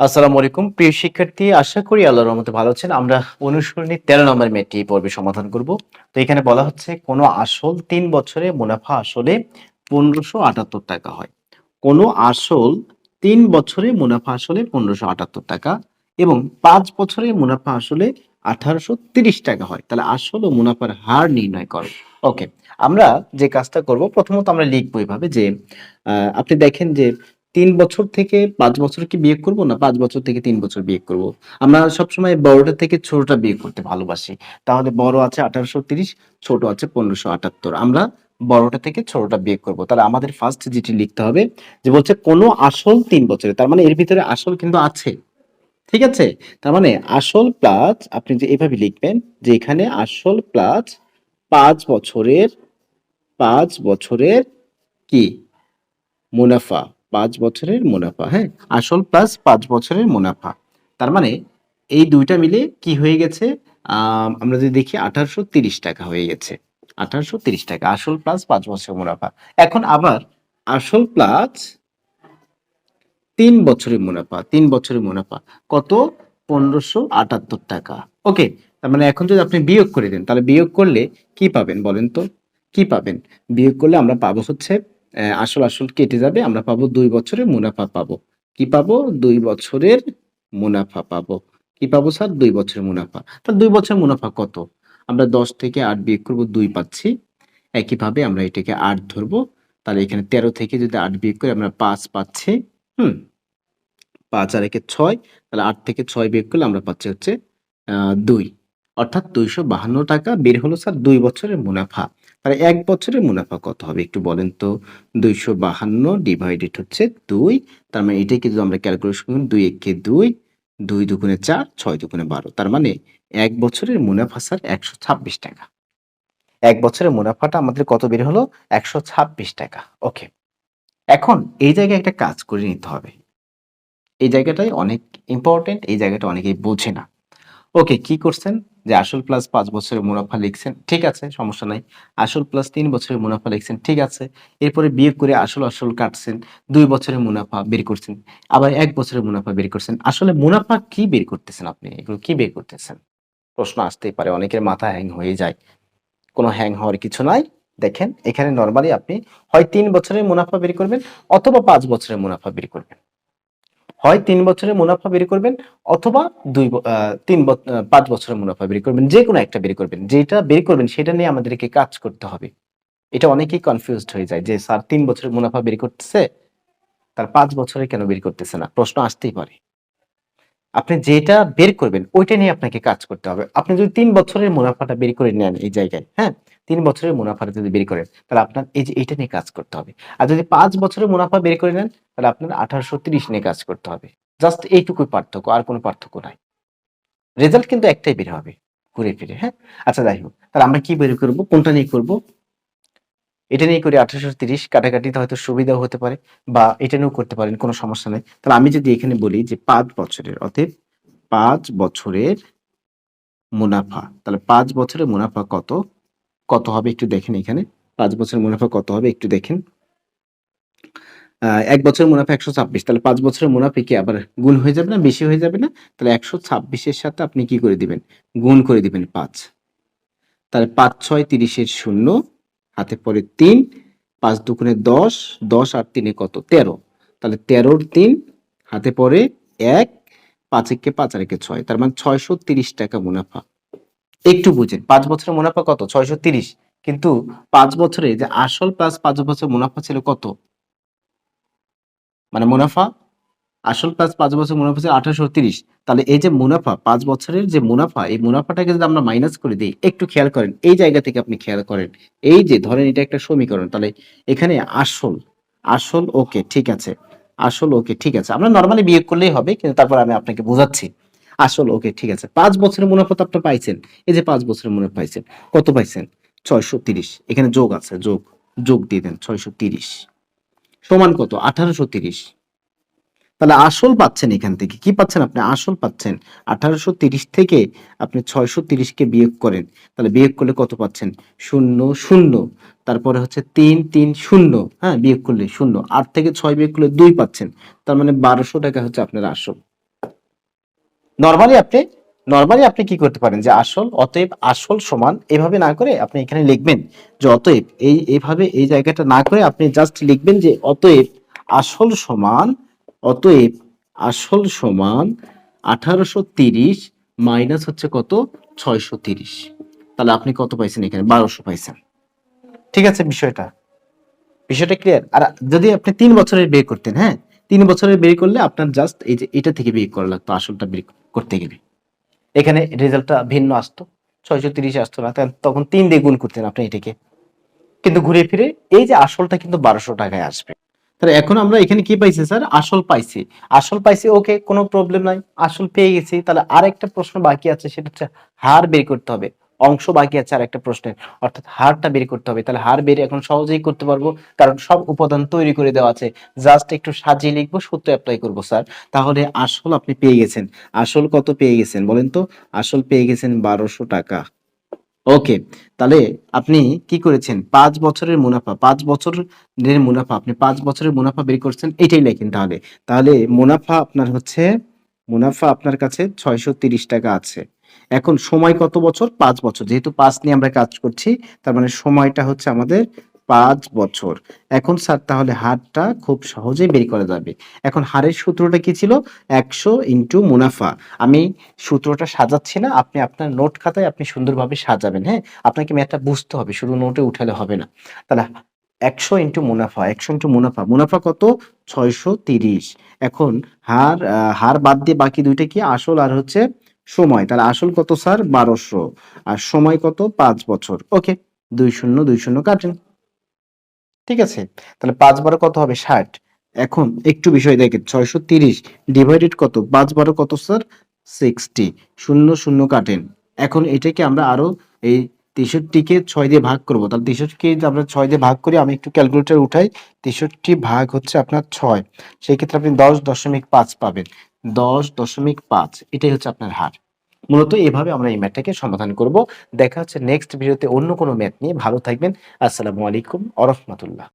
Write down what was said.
আসসালামু আলাইকুম। প্রিয় শিক্ষার্থী, আশা করি আল্লাহর রহমতে ভালো আছেন। আমরা অনুসরণী তেরো নম্বর মেয়েটি পর্বে সমাধান করব। তো এখানে বলা হচ্ছে, কোনো আসল তিন বছরে মুনাফা আসলে পনেরোশো আটাত্তর টাকা হয়। কোনো আসল তিন বছরে মুনাফা আসলে পনেরোশো আটাত্তর টাকা এবং পাঁচ বছরে মুনাফা আসলে আঠারোশো তিরিশ টাকা হয়। তাহলে আসল ও মুনাফার হার নির্ণয় করো। ওকে, আমরা যে কাজটা করব, প্রথমত আমরা লিখব এইভাবে যে আপনি দেখেন যে তিন বছর থেকে পাঁচ বছর কি বিয়ে করব না পাঁচ বছর থেকে তিন বছর বিয়ে করব? আমরা সবসময় বড়টা থেকে ছোটটা বিয়ে করতে ভালোবাসি। তাহলে বড় আছে আঠারোশো তিরিশ, ছোট আছে পনেরোশো আটাত্তর। আমরা বড়টা থেকে ছোটটা বিয়ে করব। তাহলে আমাদের ফার্স্ট যেটি লিখতে হবে যে বলছে, কোনো আসল তিন বছরে, তার মানে এর ভিতরে আসল কিন্তু আছে। ঠিক আছে? তার মানে আসল প্লাস আপনি যে এভাবে লিখবেন যে এখানে আসল প্লাস পাঁচ বছরের পাঁচ বছরের কি? মুনাফা। পাঁচ বছরের মুনাফা হ্যাঁ? আসল প্লাস পাঁচ বছরের মুনাফা। তার মানে এই দুইটা মিলে কি হয়ে গেছে? আম, আমরা যদি দেখি আঠারোশো টাকা হয়ে গেছে। আঠারোশো টাকা আসল প্লাস পাঁচ বছরের মুনাফা। এখন আবার আসল প্লাস তিন বছরের মুনাফা তিন বছরের মুনাফা। কত? পনেরোশো আটাত্তর টাকা। ওকে তার মানে এখন যদি আপনি বিয়োগ করে দেন তাহলে বিয়োগ করলে কি পাবেন বলেন তো? কি পাবেন? বিয়োগ করলে আমরা পাবো হচ্ছে আসল আসল কেটে যাবে, আমরা পাবো দুই বছরের মুনাফা পাবো। কি পাবো? দুই বছরের মুনাফা পাবো। কি পাবো স্যার? দুই বছরের মুনাফা। তাহলে দুই বছরের মুনাফা কত? আমরা দশ থেকে আট বিয়োগ করব দুই পাচ্ছি। একইভাবে আমরা এটাকে আট ধরবো। তাহলে এখানে তেরো থেকে যদি আট বিয়োগ করি, আমরা পাঁচ পাচ্ছি। হুম? পাঁচ আর একে ছয়, তাহলে আট থেকে ছয় বিয়োগ করলে আমরা পাচ্ছি হচ্ছে দুই। অর্থাৎ দুইশো বাহান্ন টাকা। বের হলো স্যার দুই বছরের মুনাফা। তাহলে এক বছরের মুনাফা কত হবে একটু বলেন তো? দুইশো বাহান্ন ডিভাইডেড হচ্ছে দুই। তার মানে এটাই কিন্তু আমরা ক্যালকুলেশন করি দুই একে দুই দুই দুগুণে চার, ছয় দুগুণে বারো। তার মানে এক বছরের মুনাফা স্যার একশো ছাব্বিশ টাকা। এক বছরের মুনাফাটা আমাদের কত বের হলো? একশো ছাব্বিশ টাকা। ওকে। এখন এই জায়গায় একটা কাজ করে নিতে হবে। এই জায়গাটাই অনেক ইম্পর্টেন্ট এই জায়গাটা অনেকেই বোঝে না। ওকে, কি করছেন? যে আসল প্লাস পাঁচ বছরের মুনাফা লিখছেন, ঠিক আছে, সমস্যা নাই। আসল প্লাস তিন বছরের মুনাফা লিখছেন, ঠিক আছে। এরপরে বিয়ে করে আসল আসল কাটছেন, দুই বছরের মুনাফা বের করছেন, আবার এক বছরের মুনাফা বের করছেন। আসলে মুনাফা কি বের করতেছেন আপনি? এগুলো কি বের করতেছেন? প্রশ্ন আসতেই পারে, অনেকের মাথা হ্যাং হয়ে যায়। কোনো হ্যাং হওয়ার কিছু নাই। দেখেন, এখানে নর্মালি আপনি হয় তিন বছরের মুনাফা বের করবেন, অথবা পাঁচ বছরের মুনাফা বের করবেন। হয় তিন বছরে মুনাফা বের করবেন অথবা দুই তিন পাঁচ বছরে মুনাফা বের করবেন, যে কোনো একটা বের করবেন, যেটা বের করবেন সেটা নিয়ে আমাদেরকে কাজ করতে হবে। এটা অনেকেই কনফিউজড হয়ে যায় যে, স্যার, তিন বছরে মুনাফা বের করতেছে, তার পাঁচ বছরে কেন বের করতেছে না? প্রশ্ন আসতেই পারে। আপনি যেটা বের করবেন, ওইটা নিয়ে আপনাকে কাজ করতে হবে। আপনি যদি তিন বছরের মুনাফাটা বের করে নেন এই জায়গায় হ্যাঁ? তিন বছরের মুনাফাটা যদি বের করেন, তাহলে আপনার এই যে এটা নিয়ে কাজ করতে হবে। আর যদি পাঁচ বছরের মুনাফা বের করে নেন, তাহলে আপনার আঠারোশো তিরিশ নিয়ে কাজ করতে হবে। জাস্ট এইটুকুই পার্থক্য, আর কোনো পার্থক্য নাই। রেজাল্ট কিন্তু একটাই বের হবে, ঘুরে ফিরে হ্যাঁ? আচ্ছা যাই হোক, তাহলে আমরা কি বের করব? কোনটা নিয়ে করব? এটা নিয়ে করি আঠারোশো তিরিশ কাটাকাটিতে হয়তো সুবিধাও হতে পারে বা এটা নিয়েও করতে পারেন, কোনো সমস্যা নেই। তাহলে আমি যদি এখানে বলি যে পাঁচ বছরের, অতএব পাঁচ বছরের মুনাফা, তাহলে পাঁচ বছরের মুনাফা কত? কত হবে একটু দেখেন এখানে। পাঁচ বছরের মুনাফা কত হবে একটু দেখেন। এক বছরের মুনাফা একশো ছাব্বিশ, তাহলে পাঁচ বছরের মুনাফা কি আবার গুণ হয়ে যাবে না, বেশি হয়ে যাবে না? তাহলে একশো ছাব্বিশের সাথে আপনি কি করে দিবেন? গুণ করে দিবেন পাঁচ। তাহলে পাঁচ ছয় তিরিশের শূন্য হাতে পরে তিন, পাঁচ দুগুণে দশ দশ আর তিনে কত? তেরো। তাহলে তেরোর তিন, হাতে পরে এক, পাঁচ একে পাঁচ আর একে ছয়। তার মানে ছয়শো তিরিশ টাকা মুনাফা। একটু বুঝেন, পাঁচ বছরের মুনাফা কত? ছয়শো তিরিশ। কিন্তু পাঁচ বছরে যে আসল প্লাস পাঁচ বছর মুনাফা ছিল কত? মানে মুনাফা আসল প্লাস পাঁচ বছর মুনাফা ছিল আঠারোশো তিরিশ। তাহলে এই যে মুনাফা, পাঁচ বছরের যে মুনাফা, এই মুনাফাটাকে যদি আমরা মাইনাস করে দিই, একটু খেয়াল করেন, এই জায়গা থেকে আপনি খেয়াল করেন। এই যে ধরেন এটা একটা সমীকরণ, তাহলে এখানে আসল আসল ওকে ঠিক আছে। আসল ওকে ঠিক আছে। আমরা নর্মালি বিয়োগ করলেই হবে, কিন্তু তারপর আমি আপনাকে বোঝাচ্ছি। আসল ওকে ঠিক আছে। পাঁচ বছরের মুনাফা তো আপনি পাইছেন। এই যে পাঁচ বছরের মুনাফা পাইছেন, কত পাইছেন? ছয়শো তিরিশ। এখানে যোগ আছে, যোগ যোগ দিয়ে দেন, ছয়শো তিরিশ। সমান কত? আঠারোশো তিরিশ। তাহলে আসল পাচ্ছেন এখান থেকে। কি পাচ্ছেন আপনি? আসল পাচ্ছেন। আঠারোশো থেকে আপনি ছয়শো তিরিশকে বিয়োগ করেন। তাহলে বিয়োগ করলে কত পাচ্ছেন? শূন্য শূন্য। তারপরে হচ্ছে তিন তিন, শূন্য। হ্যাঁ বিয়োগ করলে শূন্য। আট থেকে ছয় বিয়োগ করলে দুই পাচ্ছেন। তার মানে বারোশো টাকা হচ্ছে আপনার আসল। নর্মালি আপনি নর্মালি আপনি কি করতে পারেন? যে আসল, অতএব আসল সমান এভাবে না করে আপনি এখানে লিখবেন যে অতএব এই, এভাবে এই জায়গাটা না করে আপনি জাস্ট লিখবেন যে অতএব আসল সমান অতএব আসল সমান আঠারোশো তিরিশ মাইনাস হচ্ছে কত? ছয়শো তিরিশ। তাহলে আপনি কত পাইছেন এখানে? বারোশো পাইছেন। ঠিক আছে বিষয়টা? বিষয়টা ক্লিয়ার আর যদি আপনি তিন বছরের বের করতেন হ্যাঁ? তিন বছরের বের করলে আপনার জাস্ট এই যে এটা থেকে বের করা লাগতো, আসলটা বের করতে গেলে। এখানে রেজাল্টটা ভিন্ন আসতো। ছয়শো তিরিশ আসতো না তখন তিন দিয়ে গুণ করতেন আপনি এটাকে। কিন্তু ঘুরে ফিরে এই যে আসলটা কিন্তু বারোশো টাকায় আসবে। তাহলে এখন আমরা এখানে কি পাইছি, স্যার? আসল পাইছি। আসল পাইছি, ওকে, কোনো প্রবলেম নাই। আসল পেয়ে গেছি। তাহলে আরেকটা প্রশ্ন বাকি আছে, সেটা হচ্ছে হার বের করতে হবে। অংশ বাকি আছে আর একটা প্রশ্নের। অর্থাৎ হারটা বের করতে হবে। তাহলে হার বের এখন সহজেই করতে পারব, কারণ সব উপাদান তৈরি করে দেওয়া আছে। জাস্ট একটু সাজিয়ে লিখব, সূত্র অ্যাপ্লাই করব, স্যার। তাহলে আসল আপনি পেয়ে গেছেন। আসল কত পেয়ে গেছেন, বলেন তো? আসল পেয়ে গেছেন বারোশো টাকা। ওকে তাহলে আপনি কি করেছেন? পাঁচ বছরের মুনাফা, পাঁচ বছরের মুনাফা, আপনি পাঁচ বছরের মুনাফা বের করছেন, এটাই লেখেন তাহলে। তাহলে মুনাফা আপনার হচ্ছে, মুনাফা আপনার কাছে ছয়শো টাকা আছে। এখন সময় কত বছর? পাঁচ বছর। যেহেতু পাঁচ নিয়ে আমরা কাজ করছি, তার মানে সময়টা হচ্ছে আমাদের পাঁচ বছর। এখন স্যার, তাহলে হারটা খুব সহজেই বের করা যাবে। এখন হারের সূত্রটা কি ছিল? একশো ইন্টু মুনাফা। আমি সূত্রটা সাজাচ্ছি না, আপনি আপনার নোট খাতায় আপনি সুন্দরভাবে সাজাবেন হ্যাঁ? আপনাকে ম্যাথটা বুঝতে হবে, শুধু নোটে উঠালে হবে না। তাহলে একশো ইন্টু মুনাফা, একশো ইন্টু মুনাফা মুনাফা কত? ছয়শো তিরিশ। এখন হার হার বাদ দিয়ে বাকি দুইটা কি? আসল আর হচ্ছে সময়। তাহলে আসল কত স্যার? বারোশো। আর সময় কত? পাঁচ বছর। ওকে, দুই শূন্য দুই শূন্য কাটেন ঠিক আছে? তাহলে পাঁচ বারো কত হবে? ষাট। এখন একটু বিষয় দেখেন, ছয়শো তিরিশ ডিভাইডেড কত? পাঁচ বারো কত স্যার সিক্সটি শূন্য শূন্য কাটেন। এখন এটাকে আমরা আরও এই তেষট্টিকে ছয় দিয়ে ভাগ করব। তাহলে তেষট্টিকে আমরা ছয় দিয়ে ভাগ করি, আমি একটু ক্যালকুলেটর উঠাই, তেষট্টি ভাগ হচ্ছে আপনার ছয়। সেই ক্ষেত্রে আপনি দশ দশমিক পাঁচ পাবেন। দশ দশমিক পাঁচ, এটাই হচ্ছে আপনার হার। মূলত এভাবে আমরা এই ম্যাথটাকে সমাধান করব। দেখা হচ্ছে নেক্সট ভিডিওতে অন্য কোনো ম্যাথ নিয়ে। ভালো থাকবেন। আসসালামু আলাইকুম। আরহামতুল্লাহ। রহমতুল্লাহ